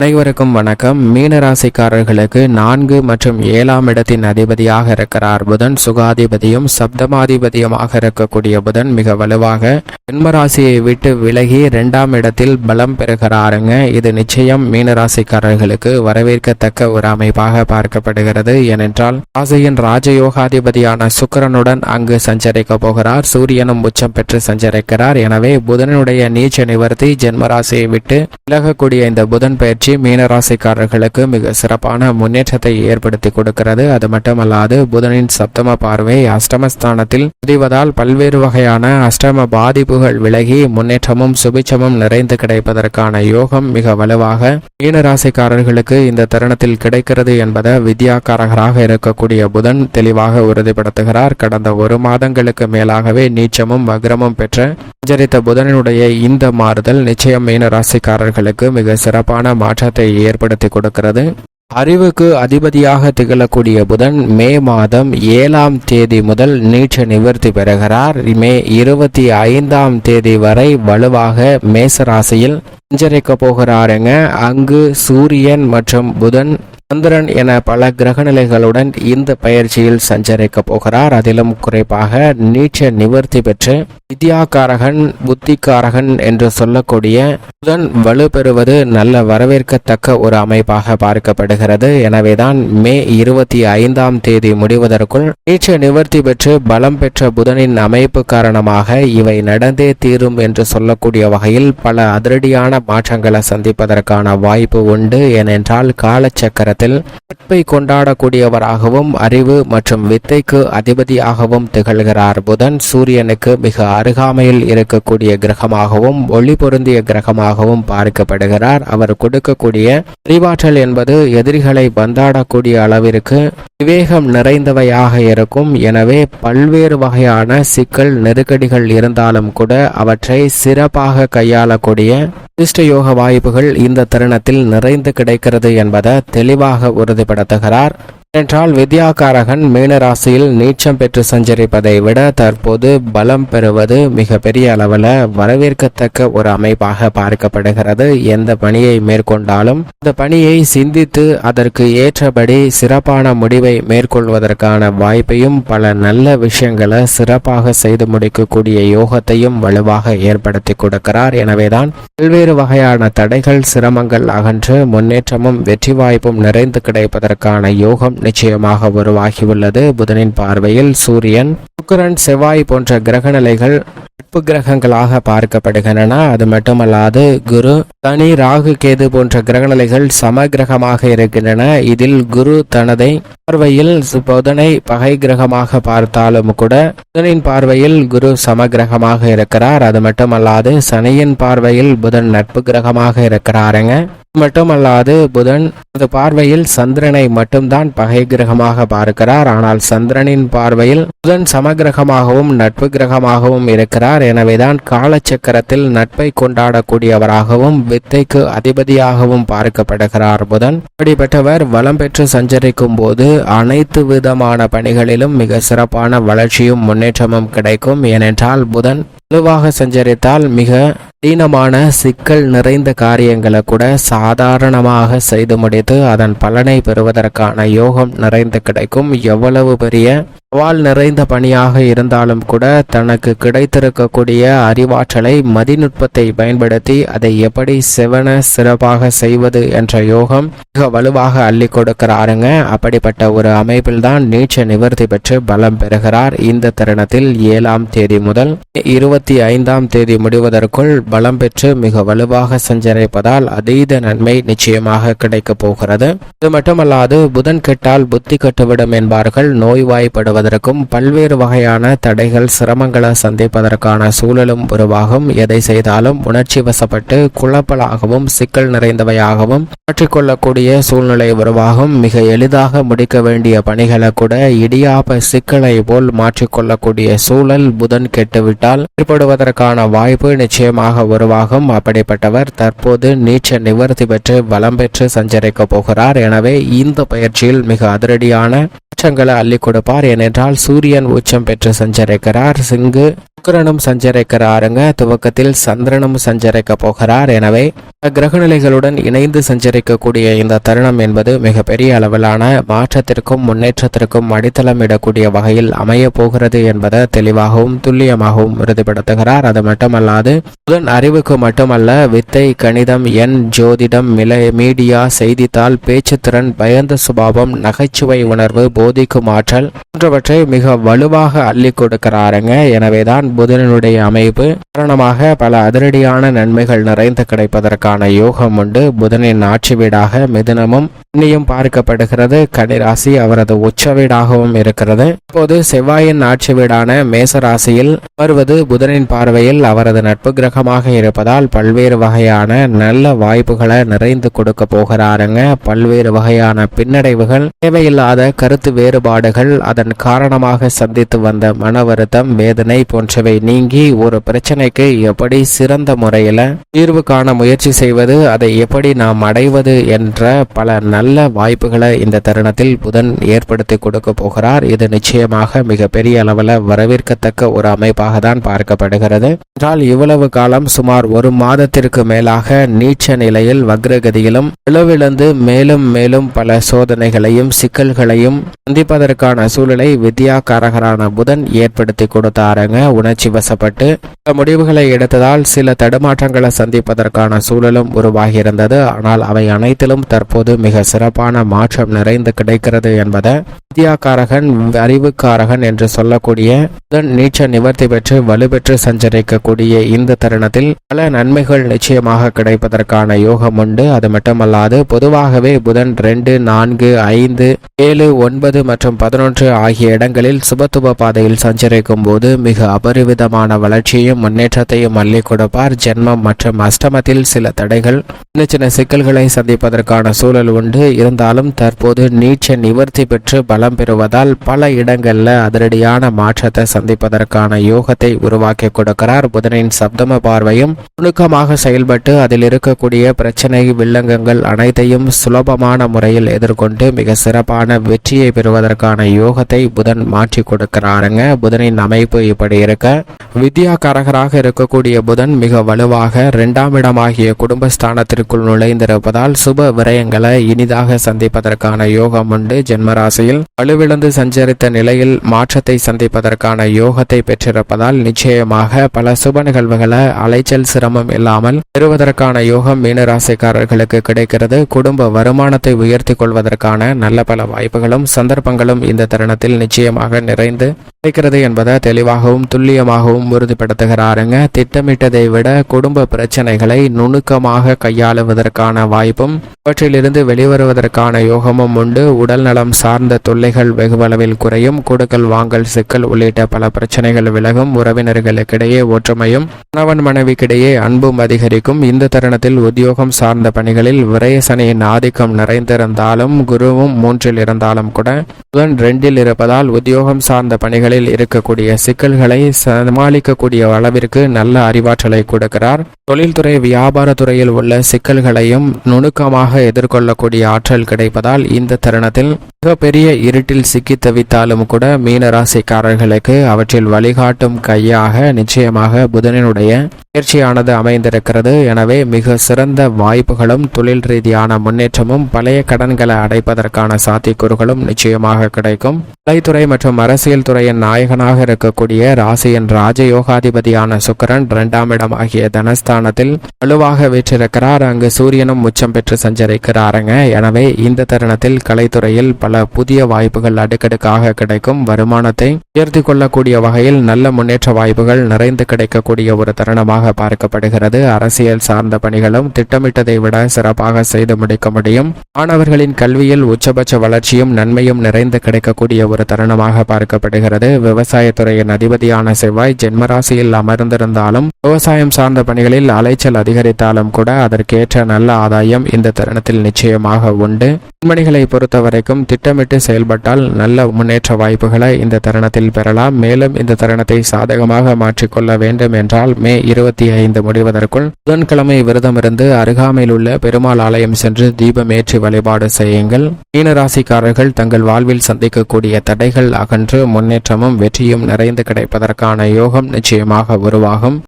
அனைவருக்கும் வணக்கம். மீனராசிக்காரர்களுக்கு நான்கு மற்றும் ஏழாம் இடத்தின் அதிபதியாக இருக்கிறார். புதன் சுகாதிபதியும் சப்தமாதிபதியுமாக இருக்கக்கூடிய புதன் மிக வலுவாக ஜென்மராசியை விட்டு விலகி இரண்டாம் இடத்தில் பலம் பெறுகிறாருங்க. இது நிச்சயம் மீனராசிக்காரர்களுக்கு வரவேற்கத்தக்க ஒரு அமைப்பாக பார்க்கப்படுகிறது. ஏனென்றால் ராசியின் ராஜயோகாதிபதியான சுக்கிரனுடன் அங்கு சஞ்சரிக்க போகிறார். சூரியனும் உச்சம் பெற்று சஞ்சரிக்கிறார். எனவே புதனுடைய நீச்ச நிவர்த்தி ஜென்மராசியை விட்டு விலகக்கூடிய இந்த புதன் பயிற்சி மீனராசிக்காரர்களுக்கு மிக சிறப்பான முன்னேற்றத்தை ஏற்படுத்தி கொடுக்கிறது. அது மட்டுமல்லாது புதனின் சப்தம பார்வை அஷ்டமஸ்தானத்தில் பதிவதால் பல்வேறு வகையான அஷ்டம பாதிப்புகள் விலகி முன்னேற்றமும் சுபிச்சமும் நிறைந்து கிடைப்பதற்கான யோகம் மிக வலுவாக மீனராசிக்காரர்களுக்கு இந்த தருணத்தில் கிடைக்கிறது என்பதை வித்யாக்காரகராக இருக்கக்கூடிய புதன் தெளிவாக உறுதிப்படுத்துகிறார். கடந்த ஒரு மாதங்களுக்கு மேலாகவே நீச்சமும் வக்ரமும் பெற்ற சஞ்சரித்த புதனுடைய இந்த மாறுதல் நிச்சயம் மீனராசிக்காரர்களுக்கு மிக சிறப்பான மாற்றத்தை ஏற்படுத்தி கொடுக்கிறது. அறிவுக்கு அதிபதியாக திகழக்கூடிய புதன் மே மாதம் ஏழாம் தேதி முதல் நீட்ச நிவர்த்தி பெறுகிறார். மே இருபத்தி ஐந்தாம் தேதி வரை வலுவாக மேசராசியில் சஞ்சரிக்க போகிறாருங்க. அங்கு சூரியன் மற்றும் புதன் சந்திரன் என பல கிரகநிலைகளுடன் இந்த பயிற்சியில் சஞ்சரிக்க போகிறார். அதிலும் குறிப்பாக நீச்ச நிவர்த்தி பெற்று வித்யாகாரகன் புத்திகாரகன் என்று சொல்லக்கூடிய புதன் வலுப்பெறுவது நல்ல வரவேற்கத்தக்க ஒரு அமைப்பாக பார்க்கப்படுகிறது. எனவேதான் மே இருபத்தி ஐந்தாம் தேதி முடிவதற்குள் நீச்ச நிவர்த்தி பெற்று பலம் பெற்ற புதனின் அமைப்பு காரணமாக இவை நடந்தே தீரும் என்று சொல்லக்கூடிய வகையில் பல அதிரடியான மாற்றங்களை சந்திப்பதற்கான வாய்ப்பு உண்டு. ஏனென்றால் காலச்சக்கரத்தில் நட்பை கொண்டாடக்கூடியவராகவும் அறிவு மற்றும் வித்தைக்கு அதிபதியாகவும் திகழ்கிறார் புதன். சூரியனுக்கு மிக அருகாமையில் இருக்கக்கூடிய கிரகமாகவும் ஒளி பொருந்திய கிரகமாகவும் பார்க்கப்படுகிறார். அவர் கொடுக்கக்கூடிய அறிவாற்றல் என்பது எதிரிகளை பந்தாடக்கூடிய அளவிற்கு விவேகம் நிறைந்தவையாக இருக்கும். எனவே பல்வேறு வகையான சிக்கல் நெருக்கடிகள் இருந்தாலும் கூட அவற்றை சிறப்பாக கையாளக்கூடிய யோக வாய்ப்புகள் இந்த தருணத்தில் நிறைந்து கிடைக்கிறது என்பதை தெளிவாக உறுதிப்படுத்துகிறார். என்றால் வித்யாகாரகன் மீனராசியில் நீச்சம் பெற்று சஞ்சரிப்பதை விட தற்போது பலம் பெறுவது மிக பெரிய அளவில் வரவேற்கத்தக்க ஒரு அமைப்பாக பார்க்கப்படுகிறது. எந்த பணியை மேற்கொண்டாலும் அந்த பணியை சிந்தித்து அதற்கு ஏற்றபடி சிறப்பான முடிவை மேற்கொள்வதற்கான வாய்ப்பையும் பல நல்ல விஷயங்களை சிறப்பாக செய்து முடிக்கக்கூடிய யோகத்தையும் வலுவாக ஏற்படுத்தி கொடுக்கிறார். எனவேதான் பல்வேறு வகையான தடைகள் சிரமங்கள் அகன்று முன்னேற்றமும் வெற்றி வாய்ப்பும் நிறைந்து கிடைப்பதற்கான யோகம் நிச்சயமாக உருவாகியுள்ளது. புதனின் பார்வையில் சூரியன் சுக்கரன் செவ்வாய் போன்ற கிரகநிலைகள் நட்பு கிரகங்களாக பார்க்கப்படுகின்றன. அது மட்டுமல்லாது குரு தனி ராகு கேது போன்ற கிரகநிலைகள் சம இருக்கின்றன. இதில் குரு தனதை பார்வையில் புதனை பகை கிரகமாக பார்த்தாலும் கூட புதனின் பார்வையில் குரு சமகிரகமாக இருக்கிறார். அது மட்டுமல்லாது சனியின் பார்வையில் புதன் நட்பு கிரகமாக இருக்கிறாருங்க. மட்டுமல்லாது புதன் அது பார்வையில் சந்திரனை மட்டும்தான் பகை கிரகமாக பார்க்கிறார். ஆனால் சந்திரனின் பார்வையில் புதன் சமகிரகமாகவும் நட்பு கிரகமாகவும் இருக்கிறார். எனவேதான் காலச்சக்கரத்தில் நட்பை கொண்டாடக்கூடியவராகவும் வித்தைக்கு அதிபதியாகவும் பார்க்கப்படுகிறார் புதன். அப்படிப்பட்டவர் வளம் பெற்று சஞ்சரிக்கும் போது அனைத்து விதமான பணிகளிலும் மிக சிறப்பான வளர்ச்சியும் முன்னேற்றமும் கிடைக்கும். ஏனென்றால் புதன் வலுவாக சஞ்சரித்தால் மிக கடினமான சிக்கல் நிறைந்த காரியங்களை கூட சாதாரணமாக செய்து முடித்து அதன் பலனை பெறுவதற்கான யோகம் நிறைந்து கிடைக்கும். எவ்வளவு பெரிய சவால் நிறைந்த பணியாக இருந்தாலும் கூட தனக்கு கிடைத்திருக்கக்கூடிய அறிவாற்றலை மதிநுட்பத்தை பயன்படுத்தி அதை எப்படி செவன சிறப்பாக செய்வது என்ற யோகம் மிக வலுவாக அள்ளி கொடுக்கிறாருங்க. அப்படிப்பட்ட ஒரு அமைப்பில்தான் நீச்ச நிவர்த்தி பெற்று பலம் பெறுகிறார். இந்த தருணத்தில் ஏழாம் தேதி முதல் இருபத்தி ஐந்தாம் தேதி முடிவதற்குள் பலம் பெற்று மிக வலுவாக சஞ்சரிப்பதால் அதீத நன்மை நிச்சயமாக கிடைக்கப் போகிறது. இது மட்டுமல்லாது புதன் கெட்டால் புத்தி கட்டுவிடும் என்பார்கள். நோய்வாய்ப்படுவது செய்வதற்கும் பல்வேறு வகையான தடைகள் சிரமங்களை சந்திப்பதற்கான சூழலும் உருவாகும். எதை செய்தாலும் உணர்ச்சி வசப்பட்டு குழப்பலாகவும் சிக்கல் நிறைந்தவையாகவும் மாற்றிக்கொள்ளக்கூடிய சூழ்நிலை உருவாகும். மிக எளிதாக முடிக்க வேண்டிய பணிகளை கூட இடியாப்ப சிக்கலை போல் மாற்றிக்கொள்ளக்கூடிய சூழல் புதன் கெட்டுவிட்டால் ஏற்படுவதற்கான வாய்ப்பு நிச்சயமாக உருவாகும். அப்படிப்பட்டவர் தற்போது நீச்ச நிவர்த்தி பெற்று வலம் பெற்று சஞ்சரிக்க போகிறார். எனவே இந்த பயிற்சியில் மிக அதிரடியான மாற்றங்களை அள்ளி கொடுப்பார் ஏனென்றால் சூரியன் உச்சம் பெற்று சஞ்சரிக்கிறார். சிங்கு சுக்கரனும் சஞ்சரிக்கிறாருங்க. துவக்கத்தில் சந்திரனும் சஞ்சரிக்க போகிறார். எனவே கிரகநிலைகளுடன் இணைந்து சஞ்சரிக்கக்கூடிய இந்த தருணம் என்பது மிகப்பெரிய அளவிலான மாற்றத்திற்கும் முன்னேற்றத்திற்கும் அடித்தளமிடக்கூடிய வகையில் அமைய போகிறது என்பதை தெளிவாகவும் துல்லியமாகவும் உறுதிப்படுத்துகிறார். அது மட்டுமல்லாது புதன் அறிவுக்கு மட்டுமல்ல வித்தை கணிதம் எண் ஜோதிடம் மில மீடியா செய்தித்தாள் பேச்சுத்திறன் பயந்த சுபாவம் நகைச்சுவை உணர்வு போதிக்கும் ஆற்றல் போன்றவற்றை மிக வலுவாக அள்ளி கொடுக்கிறாருங்க. எனவேதான் புதனனுடைய அமைப்பு காரணமாக பல அதிரடியான நன்மைகள் நிறைந்து கிடைப்பதற்கான யோகம் உண்டு. புதனின் ஆட்சி வீடாக மிதுனமும் பார்க்கப்படுகிறது. கனிராசி அவரது உச்ச வீடாகவும் இருக்கிறது. இப்போது செவ்வாயின் ஆட்சி வீடான மேசராசியில் வருவது புதனின் பார்வையில் அவரது நட்பு கிரகமாக இருப்பதால் பல்வேறு வகையான நல்ல வாய்ப்புகளை நிறைந்து கொடுக்க போகிறாருங்க. பல்வேறு வகையான பின்னடைவுகள் தேவையில்லாத கருத்து வேறுபாடுகள் அதன் காரணமாக சந்தித்து வந்த மன வருத்தம் வேதனை போன்றவை நீங்கி ஒரு பிரச்சனைக்கு எப்படி சிறந்த முறையில் தீர்வு காண முயற்சி செய்வது அதை எப்படி நாம் அடைவது என்ற பல நல்ல வாய்ப்புகளை இந்த தருணத்தில் புதன் ஏற்படுத்தி கொடுக்க போகிறார். இது நிச்சயம் நிச்சயமாக மிகப்பெரிய அளவில் வரவேற்கத்தக்க ஒரு அமைப்பாக தான் பார்க்கப்படுகிறது. என்றால் இவ்வளவு காலம் சுமார் ஒரு மாதத்திற்கு மேலாக நீச்ச நிலையில் வக்ரகதியிலும் இளவிழந்து மேலும் மேலும் பல சோதனைகளையும் சிக்கல்களையும் சந்திப்பதற்கான சூழலை வித்யாகாரகரான புதன் ஏற்படுத்தி கொடுத்தாருங்க. உணர்ச்சி வசப்பட்டு சில முடிவுகளை எடுத்ததால் சில தடுமாற்றங்களை சந்திப்பதற்கான சூழலும் உருவாகியிருந்தது. ஆனால் அவை அனைத்திலும் தற்போது மிக சிறப்பான மாற்றம் நிறைந்து கிடைக்கிறது என்பதை வித்யாகாரகன் அறிவுக்காரகன் என்று சொல்லக்கூடிய புதன் நீச்ச நிவர்த்தி பெற்று வலுப்பெற்று இருக்கக்கூடிய இந்த தருணத்தில் பல நன்மைகள் நிச்சயமாக கிடைப்பதற்கான யோகம் உண்டு. அது மட்டுமல்லாது பொதுவாகவே புதன் ரெண்டு நான்கு ஐந்து ஏழு ஒன்பது மற்றும் பதினொன்று ஆகிய இடங்களில் சுபத்துவ பாதையில் சஞ்சரிக்கும் போது மிக அபரிவிதமான வளர்ச்சியையும் முன்னேற்றத்தையும் அள்ளி கொடுப்பார். ஜென்மம் மற்றும் அஷ்டமத்தில் சில தடைகள் சின்ன சின்ன சிக்கல்களை சந்திப்பதற்கான சூழல் உண்டு. இருந்தாலும் தற்போது நீச்ச நிவர்த்தி பெற்று பலம் பெறுவதால் பல இடங்களில் அதிரடியான மாற்றத்தை சந்திப்பதற்கான யோகத்தை உருவாக்கி கொடுக்கிறார் புதனின் சப்தம பார்வையும் நுணுக்கமாக செயல்பட்டு அதில் இருக்கக்கூடிய பிரச்சனை வில்லங்கங்கள் அனைத்தையும் சுலபமான முறையில் எதிர்கொண்டு மிக சிறப்பான வெற்றியை பெறுவதற்கான யோகத்தை புதன் மாற்றி கொடுக்கிறாருங்க. புதனின் அமைப்பு இப்படி இருக்க வித்யாகாரகராக இருக்கக்கூடிய புதன் மிக வலுவாக இரண்டாம் இடமாகிய குடும்பஸ்தானத்திற்குள் நுழைந்திருப்பதால் சுப விரயங்களை இனிதாக சந்திப்பதற்கான யோகம் உண்டு. ஜென்மராசியில் வலுவிழந்து சஞ்சரித்த நிலையில் மாற்றத்தை சந்திப்பதற்கான யோகத்தை பெற்றிருப்பதால் நிச்சயமாக பல சுப நிகழ்வுகளை அலைச்சல் சிரமம் இல்லாமல் பெறுவதற்கான யோகம் மீனராசிக்காரர்களுக்கு கிடைக்கிறது. குடும்ப வருமானத்தை உயர்த்தி கொள்வதற்கான நல்ல பல வாய்ப்புகளும் சந்தர்ப்பங்களும் இந்த தருணத்தில் நிச்சயமாக நிறைந்து கிடைக்கிறது என்பதை தெளிவாகவும் துல்லியமாகவும் உறுதிப்படுத்துகிறாருங்க. திட்டமிட்டதை விட குடும்ப பிரச்சனைகளை நுணுக்கமாக கையாளுவதற்கான வாய்ப்பும் அவற்றிலிருந்து வெளிவருவதற்கான யோகமும் உண்டு. உடல் நலம் சார்ந்த தொல்லைகள் வெகுவளவில் குறையும். கொடுக்கல் வாங்கல் சிக்கல் உள்ளிட்ட பல பிரச்சனைகள் விலகும். உறவினர்களுக்கிடையே ஒற்றுமையும் கணவன் மனைவிக்கிடையே அன்பும் அதிகரிக்கும். இந்த தருணத்தில் உத்தியோகம் சார்ந்த பணிகளில் விரயசனையின் ஆதிக்கம் நிறைந்திருந்தாலும் குருவும் மூன்றில் இருந்தாலும் கூட புதன் ரெண்டில் இருப்பதால் உத்தியோகம் சார்ந்த பணிகளில் இருக்கக்கூடிய சிக்கல்களை சமாளிக்கக்கூடிய அளவிற்கு நல்ல அறிவாற்றலை கொடுக்கிறார். தொழில்துறை வியாபாரத்துறையில் உள்ள சிக்கல்களையும் நுணுக்கமாக எதிர்கொள்ளக்கூடிய ஆற்றல் கிடைப்பதால் இந்த தருணத்தில் மிகப்பெரிய இருட்டில் சிக்கி தவித்தாலும் கூட மீன ராசிக்காரர்களுக்கு அவற்றில் வழிகாட்டும் கையாக நிச்சயமாக புதனினுடைய முயற்சியானது அமைந்திருக்கிறது. எனவே மிக சிறந்த வாய்ப்புகளும் தொழில் ரீதியான முன்னேற்றமும் பழைய கடன்களை அடைப்பதற்கான சாத்தியக்கூறுகளும் நிச்சயமாக கிடைக்கும். கலைத்துறை மற்றும் அரசியல் துறையின் நாயகனாக இருக்கக்கூடிய ராசியின் ராஜயோகாதிபதியான சுக்கரன் இரண்டாம் இடம் ஆகிய ஸ்தானத்தில் வலுவாக வீற்றிருக்கிறார். அங்கு சூரியனும் உச்சம் பெற்று சஞ்சரிக்கிறாருங்க. எனவே இந்த தருணத்தில் கலைத்துறையில் பல புதிய வாய்ப்புகள் அடுக்கடுக்காக கிடைக்கும். வருமானத்தை உயர்த்தி கொள்ளக்கூடிய வகையில் நல்ல முன்னேற்ற வாய்ப்புகள் நிறைந்து கிடைக்கக்கூடிய ஒரு தருணமாக பார்க்கப்படுகிறது. அரசியல் சார்ந்த பணிகளும் திட்டமிட்டதை விட சிறப்பாக செய்து முடிக்க முடியும். மாணவர்களின் கல்வியில் உச்சபட்ச வளர்ச்சியும் நன்மையும் நிறைந்து கிடைக்கக்கூடிய ஒரு தருணமாக பார்க்கப்படுகிறது. விவசாயத்துறையின் அதிபதியான செவ்வாய் ஜென்மராசியில் அமர்ந்திருந்தாலும் விவசாயம் சார்ந்த பணிகளில் அலைச்சல் அதிகரித்தாலும் கூட அதற்கேற்ற நல்ல ஆதாயம் இந்த தருணத்தில் நிச்சயமாக உண்டு. பெண்மணிகளை பொறுத்தவரைக்கும் திட்டமிட்டு செயல்பட்டால் நல்ல முன்னேற்ற வாய்ப்புகளை இந்த தருணத்தில் பெறலாம். மேலும் இந்த தருணத்தை சாதகமாக மாற்றிக்கொள்ள வேண்டும் என்றால் மே இருபத்தி ஐந்து முடிவதற்குள் புதன்கிழமை விரதமிருந்து அருகாமையில் உள்ள பெருமாள் ஆலயம் சென்று தீபமேற்றி வழிபாடு செய்யுங்கள். மீனராசிக்காரர்கள் தங்கள் வாழ்வில் சந்திக்கக்கூடிய தடைகள் அகன்று முன்னேற்றமும் வெற்றியும் நிறைந்து கிடைப்பதற்கான யோகம் நிச்சயமாக உருவாகும்.